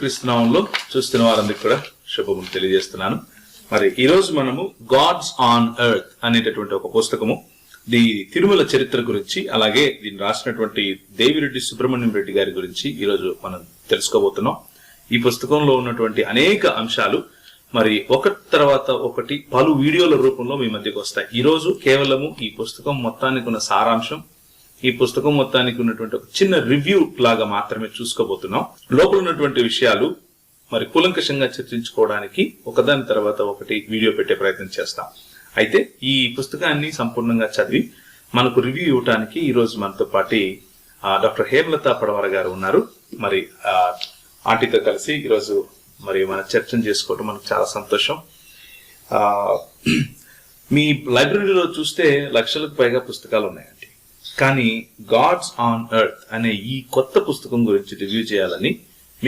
క్రీస్తునామంలో చూస్తున్న వారందరికీ కూడా శుభములు తెలియజేస్తున్నాను. మరి ఈరోజు మనము గాడ్స్ ఆన్ ఎర్త్ అనేటటువంటి ఒక పుస్తకము. ది తిరుమల చరిత్ర గురించి అలాగే దీన్ని రాసినటువంటి దేవిరెడ్డి సుబ్రహ్మణ్యం రెడ్డి గారి గురించి ఈరోజు మనం తెలుసుకోబోతున్నాం. ఈ పుస్తకంలో ఉన్నటువంటి అనేక అంశాలు మరి ఒకటి తర్వాత ఒకటి పలు వీడియోల రూపంలో మీ మధ్యకు వస్తాయి. ఈరోజు కేవలము ఈ పుస్తకం మొత్తానికి ఉన్న సారాంశం ఈ పుస్తకం మొత్తానికి ఉన్నటువంటి ఒక చిన్న రివ్యూ లాగా మాత్రమే చూసుకోబోతున్నాం. లోపల ఉన్నటువంటి విషయాలు మరి కూలంకషంగా చర్చించుకోవడానికి ఒకదాని తర్వాత ఒకటి వీడియో పెట్టే ప్రయత్నం చేస్తాం. అయితే ఈ పుస్తకాన్ని సంపూర్ణంగా చదివి మనకు రివ్యూ ఇవ్వడానికి ఈ రోజు మనతో పాటి డాక్టర్ హేమలత పడవర గారు ఉన్నారు. మరి ఆంటీతో కలిసి ఈరోజు మరి మన చర్చను చేసుకోవడం మనకు చాలా సంతోషం. మీ లైబ్రరీలో చూస్తే లక్షలకు పైగా పుస్తకాలు ఉన్నాయండి. కానీ గాడ్స్ ఆన్ ఎర్త్ అనే ఈ కొత్త పుస్తకం గురించి రివ్యూ చేయాలని